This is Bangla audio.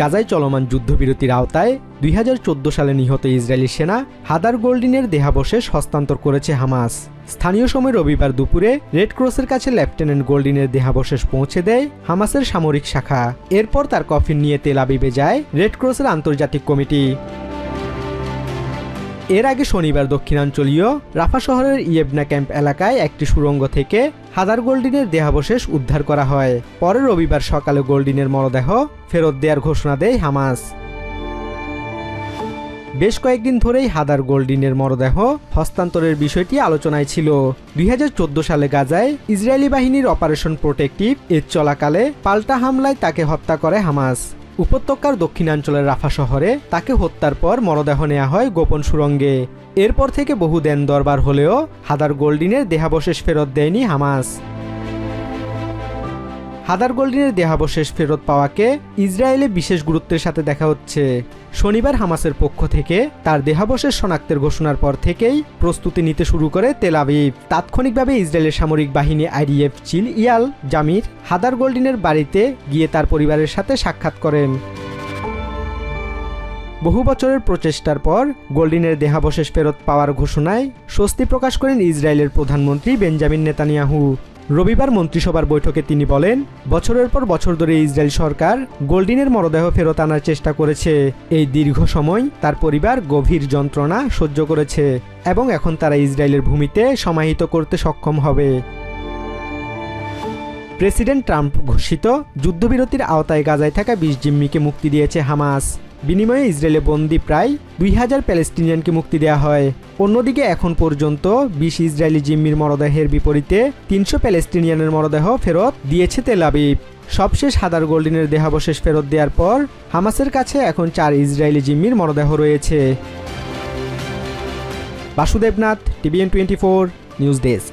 গাজায় চলমান যুদ্ধবিরতির আওতায় দুই হাজার চোদ্দ সালে নিহত ইসরায়েলি সেনা হাদার গোল্ডিনের দেহাবশেষ হস্তান্তর করেছে হামাস। স্থানীয় সময় রবিবার দুপুরে রেড ক্রসের কাছে লেফটেন্যান্ট গোল্ডিনের দেহাবশেষ পৌঁছে দেয় হামাসের সামরিক শাখা। এরপর তার কফিন নিয়ে তেল আবিবে যায় রেড ক্রসের আন্তর্জাতিক কমিটি। এর আগে শনিবার দক্ষিণাঞ্চলীয় রাফা শহরের ইয়েবনা ক্যাম্প এলাকায় একটি সুড়ঙ্গ থেকে হাজার গোল্ডিনের দেহাবশেষ উদ্ধার করা হয়। পরে রবিবার সকালে গোল্ডিনের মরদেহ ফেরত দেওয়ার ঘোষণা দেয় হামাস। বেশ কয়েকদিন ধরেই হাদার গোল্ডিনের মরদেহ হস্তান্তরের বিষয়টি আলোচনায় ছিল। দুই হাজার চোদ্দ সালে গাজায় ইসরায়েলি বাহিনীর অপারেশন প্রোটেক্টিভ এর চলাকালে পাল্টা হামলায় তাকে হত্যা করে হামাস। উপত্যকার দক্ষিণাঞ্চলের রাফা শহরে তাকে হত্যার পর মরদেহ নেওয়া হয় গোপন সুরঙ্গে। এরপর থেকে বহু দেন দরবার হলেও হাদার গোল্ডিনের দেহাবশেষ ফেরত দেয়নি হামাস। হাদার গোল্ডিনের দেহাবশেষ ফেরত পাওয়াকে ইসরায়েলে বিশেষ গুরুত্বের সাথে দেখা হচ্ছে। শনিবার হামাসের পক্ষ থেকে তার দেহাবশেষ শনাক্তের ঘোষণার পর থেকেই প্রস্তুতি নিতে শুরু করে তেল আবিব। তাৎক্ষণিকভাবে ইসরায়েলের সামরিক বাহিনী আইডিএফ চিল ইয়াল জামির হাদার গোল্ডিনের বাড়িতে গিয়ে তার পরিবারের সাথে সাক্ষাৎ করেন। বহু বছরের প্রচেষ্টার পর গোল্ডিনের দেহাবশেষ ফেরত পাওয়ার ঘোষণায় স্বস্তি প্রকাশ করেন ইসরায়েলের প্রধানমন্ত্রী বেঞ্জামিন নেতানিয়াহু। রবিবার মন্ত্রিসভার বৈঠকে তিনি বলেন, বছরের পর বছর ধরে ইসরায়েল সরকার গোল্ডিনের মরদেহ ফেরত আনার চেষ্টা করেছে। এই দীর্ঘ সময় তার পরিবার গভীর যন্ত্রণা সহ্য করেছে এবং এখন তারা ইসরায়েলের ভূমিতে সমাহিত করতে সক্ষম হবে। প্রেসিডেন্ট ট্রাম্প ঘোষিত যুদ্ধবিরতির আওতায় গাজায় থাকা বিশ জিম্মিকে মুক্তি দিয়েছে হামাস। বিনিময়ে ইসরায়েলে বন্দি প্রায় দুই হাজার প্যালেস্টিনিয়ানকে মুক্তি দেওয়া হয়। অন্যদিকে এখন পর্যন্ত বিশ ইসরায়েলি জিম্মির মরদেহের বিপরীতে তিনশো প্যালেস্টিনিয়ানের মরদেহ ফেরত দিয়েছে তেল আবিব। সবশেষ হাদার গোল্ডিনের দেহাবশেষ ফেরত দেওয়ার পর হামাসের কাছে এখন চার ইসরায়েলি জিম্মির মরদেহ রয়েছে। Basudebnath, TVN twenty four, news desk.